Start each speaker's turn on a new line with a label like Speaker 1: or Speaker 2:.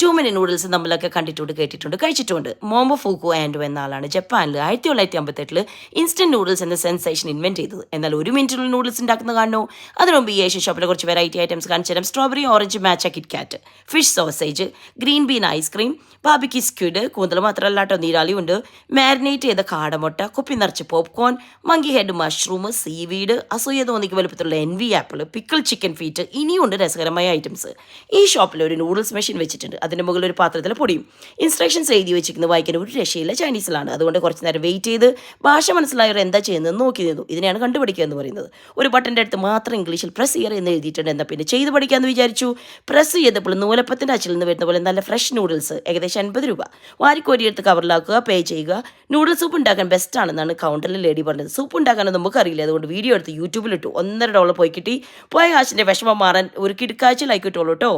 Speaker 1: To mini noodles നമ്മളൊക്കെ കണ്ടിട്ടുണ്ട് കേട്ടിട്ടുണ്ട് കഴിച്ചിട്ടുണ്ട്. മോമോ ഫൂക്കു ആൻഡോ എന്ന ആളാണ് ജപ്പാനിൽ ആയിരത്തി തൊള്ളായിരത്തി അമ്പത്തെട്ടിൽ ഇൻസ്റ്റന്റ് നൂഡിൽസ് എന്ന സെൻസേഷൻ ഇൻവെന്റ് ചെയ്തത്. എന്നാൽ ഒരു മിനിറ്റിൽ നൂഡിൽസ് ഉണ്ടാക്കുന്ന കാണുന്നു. അതിനു മുമ്പ് ഈ ഏഷ്യൻ ഷോപ്പിലെ കുറച്ച് വെറൈറ്റി ഐറ്റംസ് കാണിച്ചു തരാം. Strawberry orange matcha KitKat fish sausage green bean ice cream ബാബിക്ക് squid കൂന്തൽ മാത്രമല്ല കേട്ടോ നീരാളിയുണ്ട് മാരിനേറ്റ് ചെയ്ത കാടമുട്ട കുപ്പി നിറച്ച് popcorn monkey head mushroom seaweed അസൂയ തോന്നിക്ക് വലുപ്പത്തിലുള്ള envy apple pickle chicken feet ഇനിയുണ്ട് രസകരമായ ഐറ്റംസ് ഈ ഷോപ്പിൽ ഒരു നൂഡിൽസ് മെഷീൻ വെച്ചിട്ടുണ്ട്. അതിന്റെ മുകളിൽ ഒരു പാത്രത്തിൽ പൊടിയും. ഇൻസ്ട്രക്ഷൻസ് എഴുതി വെച്ചിരിക്കുന്നത് വായിക്കാൻ ഒരു രക്ഷയില്ല. ചൈനീസിലാണ് അതുകൊണ്ട് കുറച്ച് നേരം വെയിറ്റ് ചെയ്ത് ഭാഷ മനസ്സിലായവർ എന്താ ചെയ്യുന്നത് നോക്കി നിന്നു. ഇതിനെയാണ് കണ്ടുപിടിക്കുക എന്ന് പറയുന്നത്. ഒരു ബട്ടന്റെ അടുത്ത് മാത്രം ഇംഗ്ലീഷിൽ പ്രസ് ചെയ്യർ എന്ന് എഴുതിയിട്ടുണ്ട്. എന്നാൽ പിന്നെ ചെയ്ത് പഠിക്കാമെന്ന് വിചാരിച്ചു. പ്രസ് ചെയ്തപ്പോൾ നൂലപ്പത്തിന്റെ അച്ചിൽ നിന്ന് വരുന്ന പോലെ നല്ല ഫ്രഷ് നൂഡിൽസ് ഏകദേശം അൻപത് രൂപ. വാരിക്കോരി എടുത്ത് കവറിലാക്കുക പേ ചെയ്യുക. നൂഡിൽസ് സൂപ്പ് ഉണ്ടാക്കാൻ ബെസ്റ്റ് ആണെന്നാണ് കൗണ്ടറിൽ ലേഡി പറഞ്ഞത്. സൂപ്പ് ഉണ്ടാക്കാനൊന്നും നമുക്ക് അറിയില്ല അതുകൊണ്ട് വീഡിയോ എടുത്ത് യൂട്യൂബിലിട്ടു ഒന്നര ഡോളർ പോയി കിട്ടി. പോയ കാശിന്റെ വിഷമം മാറാൻ ഒരു കിടക്കാഴ്ചയിലായിക്കിട്ടുള്ളൂ കേട്ടോ